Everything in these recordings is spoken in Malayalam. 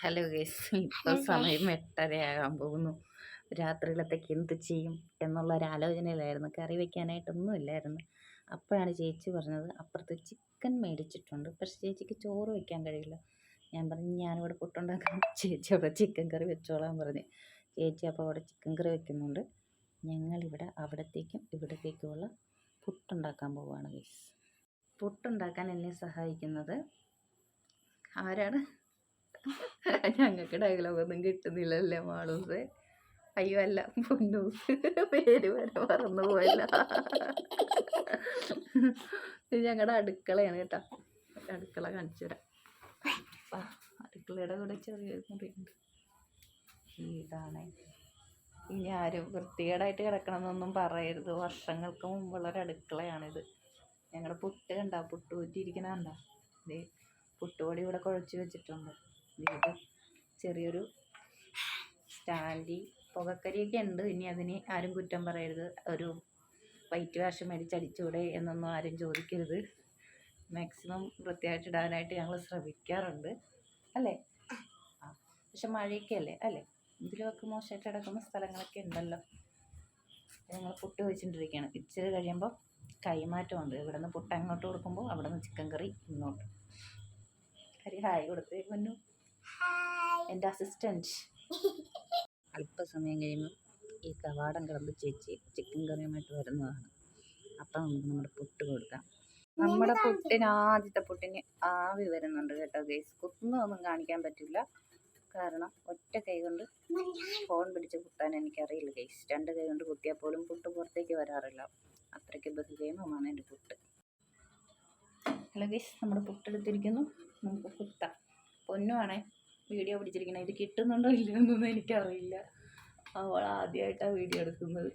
Hello guys. ഇപ്പോൾ സമയം എട്ടരയാകാൻ പോകുന്നു. രാത്രിയിലത്തേക്ക് എന്ത് ചെയ്യും എന്നുള്ള ഒരു ആലോചനയിലായിരുന്നു കറി വെക്കാനായിട്ടൊന്നും ഇല്ലായിരുന്നു. അപ്പോഴാണ് ചേച്ചി പറഞ്ഞത് അപ്പുറത്ത് ചിക്കൻ മേടിച്ചിട്ടുണ്ട്. പക്ഷേ ചേച്ചിക്ക് ചോറ് വെക്കാൻ കഴിയില്ല. ഞാൻ പറഞ്ഞു ഞാനിവിടെ പുട്ടുണ്ടാക്കാം ചേച്ചി അവിടെ ചിക്കൻ കറി വെച്ചോളാൻ പറഞ്ഞു. ചേച്ചി അപ്പോൾ അവിടെ ചിക്കൻ കറി വെക്കുന്നുണ്ട്. ഞങ്ങളിവിടെ അവിടത്തേക്കും ഇവിടത്തേക്കുമുള്ള പുട്ടുണ്ടാക്കാൻ പോവുകയാണ് ഗേസ്. പുട്ടുണ്ടാക്കാൻ എന്നെ സഹായിക്കുന്നത് ആരാണ്? ഞങ്ങൾക്ക് ഡയലോഗൊന്നും കിട്ടുന്നില്ലല്ലേ മാളൂസ്? അയ്യോ അല്ല പൊന്നൂസ്. പേര് വരെ മറന്നു പോയല്ല. ഞങ്ങളുടെ അടുക്കളയാണ് കേട്ടോ. അടുക്കള കാണിച്ചു തരാം. അടുക്കളയുടെ കൂടെ ചെറിയൊരു മുറിയുണ്ട് ഇതാണ്. ഇനി ആരും വൃത്തികേടായിട്ട് കിടക്കണമെന്നൊന്നും പറയരുത്. വർഷങ്ങൾക്ക് മുമ്പുള്ള ഒരു അടുക്കളയാണിത്. ഞങ്ങളുടെ പുട്ട് കണ്ട പുട്ട് ഊറ്റിയിരിക്കണ കണ്ട. പുട്ടുപൊടി ഇവിടെ കുഴച്ച് വെച്ചിട്ടുണ്ട്. ഇത് ചെറിയൊരു സ്റ്റാൻഡി. പുകക്കരിയൊക്കെ ഉണ്ട്. ഇനി അതിന് ആരും കുറ്റം പറയരുത്. ഒരു വൈറ്റ് വാഷ് മേടിച്ചടിച്ചൂടെ എന്നൊന്നും ആരും ചോദിക്കരുത്. മാക്സിമം വൃത്തിയായിട്ട് ഇടാനായിട്ട് ഞങ്ങൾ ശ്രമിക്കാറുണ്ട്. അല്ലേ? ആ. പക്ഷെ മഴയൊക്കെ അല്ലേ? അല്ലേ? ഇതിലൊക്കെ മോശമായിട്ട് കിടക്കുന്ന സ്ഥലങ്ങളൊക്കെ ഉണ്ടല്ലോ. ഞങ്ങൾ പുട്ട് വെച്ചിട്ടിരിക്കുകയാണ്. ഇച്ചിരി കഴിയുമ്പോൾ കൈമാറ്റമുണ്ട് ഇവിടെ നിന്ന് പുട്ട് അങ്ങോട്ട് കൊടുക്കുമ്പോൾ അവിടെ നിന്ന് ചിക്കൻ കറി ഇങ്ങോട്ട്. കറി ഹായ് കൊടുത്തേക്കുന്നു എന്റെ അസിസ്റ്റന്റ് അല്പസമയം കഴിയുമ്പോൾ ഈ കവാടം കിടന്ന് ചേച്ചി ചിക്കൻ കറിയുമായിട്ട് വരുന്നതാണ്. അപ്പം നമുക്ക് നമ്മുടെ പുട്ട് കൊടുക്കാം. നമ്മുടെ പുട്ടിന് ആദ്യത്തെ പുട്ടിന് ആവി വരുന്നുണ്ട് കേട്ടോ ഗൈസ് കുത്തുന്നതൊന്നും കാണിക്കാൻ പറ്റില്ല. കാരണം ഒറ്റ കൈ കൊണ്ട് ഫോൺ പിടിച്ച് കുത്താൻ എനിക്കറിയില്ല ഗൈസ് രണ്ട് കൈ കൊണ്ട് കുത്തിയാൽ പോലും പുട്ട് പുറത്തേക്ക് വരാറില്ല. അത്രയ്ക്ക് ബഹുജയമാണ് എന്റെ പുട്ട്. ഹലോ ഗൈസ് നമ്മുടെ പുട്ടെടുത്തിരിക്കുന്നു. നമുക്ക് കുത്താം. പൊന്നുവാണേ. വീഡിയോ പിടിച്ചിരിക്കണം. ഇത് കിട്ടുന്നുണ്ടോ ഇല്ലയോ എന്നൊന്നും എനിക്കറിയില്ല. അവൾ ആദ്യമായിട്ടാണ് വീഡിയോ എടുക്കുന്നത്.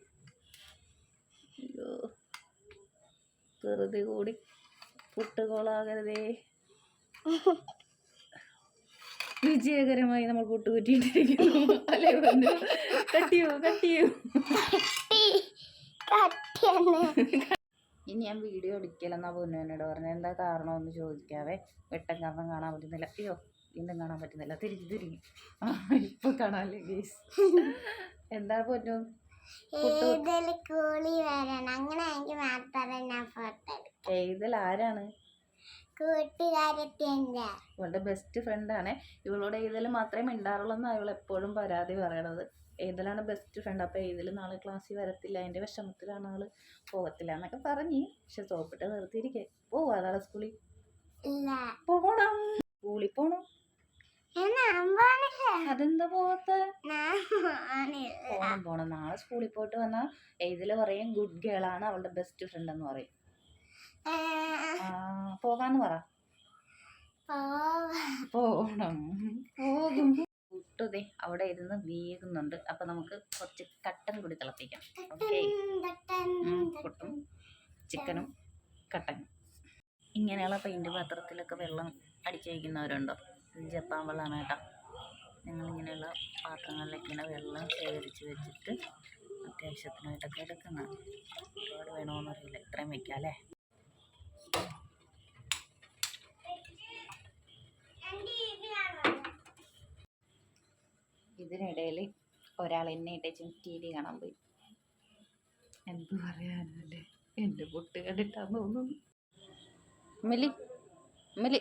അയ്യോ വെറുതെ കൂടി പുട്ടുകോളാകരുതേ. വിജയകരമായി നമ്മൾ പുട്ട് കുറ്റിയിട്ടിരിക്കുന്നു അല്ലേ കട്ടിയോ കട്ടിയോ? ഇനി ഞാൻ വീഡിയോ എടുക്കില്ലെന്നാ പൊന്നുവിനോട് എന്നോട് പറഞ്ഞത്. എന്താ കാരണമെന്ന് ചോദിക്കാവേ. വെട്ടം കാരണം കാണാൻ പറ്റുന്നില്ല. അയ്യോ വീണ്ടും കാണാൻ പറ്റുന്നില്ല. തിരിഞ്ഞു തിരിഞ്ഞു. ഇപ്പൊ കാണാല്ലേ ഗേസ് എന്താ പൊന്നു? കൂളി വരണം. അങ്ങനെ എനിക്ക് മാത്രമേ ഞാൻ ഫോട്ടോ ആരാണ്? ഇവളുടെ ബെസ്റ്റ് ഫ്രണ്ടാണ് ഇവളോട് ഏതിൽ മാത്രമേ മിണ്ടാറുള്ളൂ എന്നാണ് ഇവൾ എപ്പോഴും പരാതി പറയണത്. ഏതിലാണ് ബെസ്റ്റ് ഫ്രണ്ട് അപ്പോൾ ഏതിൽ നാളെ ക്ലാസ്സിൽ വരത്തില്ല. അതിന്റെ വിഷമത്തിലാണ് ആൾ പോകത്തില്ല എന്നൊക്കെ പറഞ്ഞ്. പക്ഷെ സോപ്പിട്ട് നിർത്തിയിരിക്കെ. പോവാ നാളെ സ്കൂളിൽ? പോകണം സ്കൂളിൽ പോണം. അതെന്താ പോവാത്ത? പോണം പോണം. നാളെ സ്കൂളിൽ പോയിട്ട് വന്നാൽ ഏതിൽ പറയും? ഗുഡ് ഗേൾ ആണ് അവളുടെ ബെസ്റ്റ് ഫ്രണ്ട് എന്ന് പറയും. പോകാന്ന് പറ. പോണം. പോകണം പോകും പുട്ടുതേ അവിടെ ഇരുന്ന് വീകുന്നുണ്ട് അപ്പൊ നമുക്ക് കുറച്ച് കട്ടൻ കൂടി തിളപ്പിക്കാം. ഓക്കെ. പുട്ടും. ചിക്കനും കട്ടനും. ഇങ്ങനെയുള്ള പെയിന്റ് പാത്രത്തിലൊക്കെ വെള്ളം അടിച്ചു വയ്ക്കുന്നവരുണ്ടോ ജപ്പാൻ വെള്ളമാണ് കേട്ടോ. ഞങ്ങളിങ്ങനെയുള്ള പാത്രങ്ങളിലൊക്കെ ഇങ്ങനെ വെള്ളം ശേഖരിച്ച് വെച്ചിട്ട് അത്യാവശ്യത്തിനായിട്ടൊക്കെ എടുക്കുന്നതാണ് ഒരുപാട് വേണമെന്നറിയില്ല ഇത്രയും വെക്കാം അല്ലേ ഇതിനിടയിൽ ഒരാൾ എന്നെ ഇട്ടേച്ചും ടി വി കാണാൻ പോയി. എന്ത് പറയാനല്ലേ? എന്റെ പുട്ട് കണ്ടിട്ടാന്ന് തോന്നുന്നു. അമലി അമലി.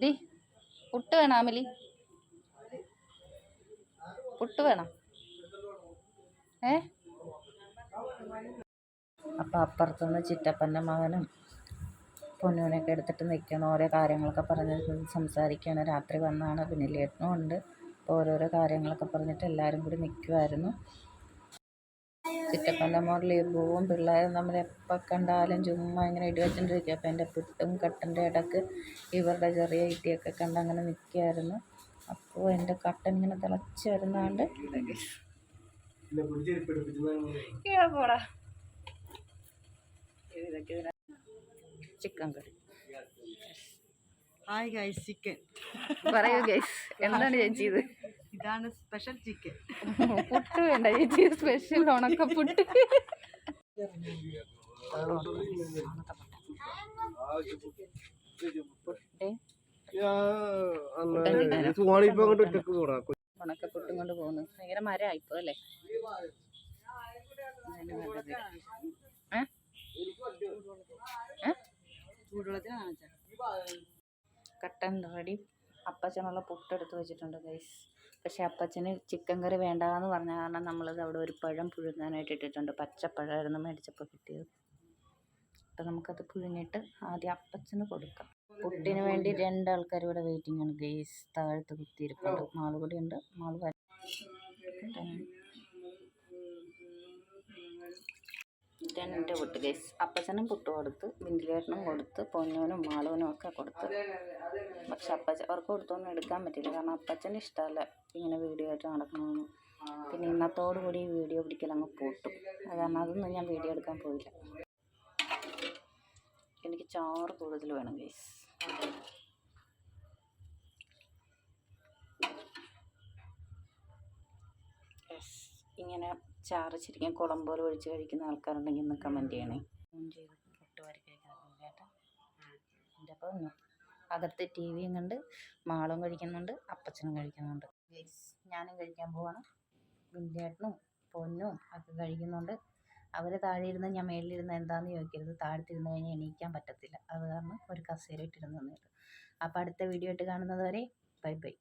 ഡി പുട്ട് വേണം അമലി? പുട്ട് വേണം? ഏ? അപ്പം അപ്പുറത്തുനിന്ന് ചിറ്റപ്പന്റെ മകനും പൊന്നുവിനൊക്കെ എടുത്തിട്ട് നിൽക്കണം ഓരോ കാര്യങ്ങളൊക്കെ പറഞ്ഞ് സംസാരിക്കുകയാണ് രാത്രി വന്നാണ് പിന്നെ ലേട്ടനും ഉണ്ട്. ഓരോരോ കാര്യങ്ങളൊക്കെ പറഞ്ഞിട്ട് എല്ലാവരും കൂടി നിൽക്കുമായിരുന്നു ചിറ്റപ്പന്റെ മോറിൽ ലീബുവും പിള്ളേരും നമ്മൾ എപ്പോൾ കണ്ടാലും ചുമ്മാ ഇങ്ങനെ ഇടി വെച്ചോണ്ടിരിക്കുക അപ്പോൾ എന്റെ പുട്ടും കട്ടന്റെ ഇടയ്ക്ക് ഇവരുടെ ചെറിയ ഇടിയൊക്കെ കണ്ട് അങ്ങനെ നിൽക്കുകയായിരുന്നു അപ്പോൾ എന്റെ കട്ടൻ ഇങ്ങനെ തിളച്ച് വരുന്നതുകൊണ്ട് പോടാ. Chicken curry. Hi guys chicken പറയൂ ഗൈസ് എന്താണ് ചേച്ചി ഇത് ഇതാണ് സ്പെഷ്യൽ ചിക്കൻ പുട്ട് വേണ്ട ചേച്ചി സ്പെഷ്യൽ ഉണക്ക പുട്ട്. ഉണക്കപ്പൊട്ടും കൊണ്ട് പോകുന്നു. ഭയങ്കര മരമായിപ്പോ അല്ലേ അതിന് നല്ലത്. ഏ? ഏ? ചൂടുവെള്ളത്തിലാണ് വെച്ചാൽ കട്ടൻ റെഡി. അപ്പച്ചനുള്ള പുട്ടെടുത്ത് വെച്ചിട്ടുണ്ട് ഗൈസ് പക്ഷെ അപ്പച്ചന് ചിക്കൻ കറി വേണ്ടാന്ന് പറഞ്ഞ കാരണം നമ്മളിത് അവിടെ ഒരു പഴം പുഴുങ്ങാനായിട്ട് ഇട്ടിട്ടുണ്ട്. പച്ചപ്പഴമായിരുന്നു മേടിച്ചപ്പോൾ കിട്ടിയത്. അപ്പം നമുക്കത് പുഴുങ്ങിയിട്ട് ആദ്യം അപ്പച്ചന് കൊടുക്കാം. പുട്ടിന് വേണ്ടി രണ്ടാൾക്കാർ ഇവിടെ വെയിറ്റിംഗ് ആണ് ഗൈസ് താഴത്ത് കുത്തിയിരിപ്പുണ്ട്. മാൾ കൂടി ഉണ്ട്. മാൾ വര രണ്ട് പൊട്ട് ഗൈസ്. അപ്പച്ചനും പുട്ട് കൊടുത്ത് ബിന്ദിലേട്ടനും കൊടുത്ത് പൊന്നോനും മാളവനും ഒക്കെ കൊടുത്ത്. പക്ഷെ അപ്പച്ച അവർക്ക് കൊടുത്തൊന്നും എടുക്കാൻ പറ്റില്ല കാരണം അപ്പച്ചന് ഇഷ്ടമല്ല ഇങ്ങനെ വീഡിയോ ആയിട്ട് നടക്കണമെന്ന് പിന്നെ ഇന്നത്തോടു കൂടി ഈ വീഡിയോ പിടിക്കലങ്ങ് പൂട്ടും. അത് കാരണം അതൊന്നും ഞാൻ വീഡിയോ എടുക്കാൻ പോയില്ല. എനിക്ക് ചാറ് കൂടുതൽ വേണം ഗൈസ് യെസ് ഇങ്ങനെ ചാറ് ശരിക്കും കുളമ്പോല ഒഴിച്ച് കഴിക്കുന്ന ആൾക്കാരുണ്ടെങ്കിൽ ഒന്ന് കമന്റ് ചെയ്യണേ. ചെയ്ത് പുട്ട് വാരി എന്റെ അപ്പം ഒന്നും അകത്ത് ടി വിയും കണ്ട് മാളും കഴിക്കുന്നുണ്ട് അപ്പച്ചനും കഴിക്കുന്നുണ്ട്. ഞാനും കഴിക്കാൻ പോവാണ്. വിന്റേട്ടനും പൊന്നും ഒക്കെ കഴിക്കുന്നുണ്ട്. അവർ താഴെ ഇരുന്ന് ഞാൻ മേളിലിരുന്ന് എന്താണെന്ന് ചോദിക്കരുത്. താഴത്തിരുന്ന് കഴിഞ്ഞാൽ എണീക്കാൻ പറ്റത്തില്ല. അത് കാരണം ഒരു കസേര ഇട്ടിരുന്നു അപ്പോൾ അടുത്ത വീഡിയോ ആയിട്ട് കാണുന്നത് വരെ ബൈ ബൈ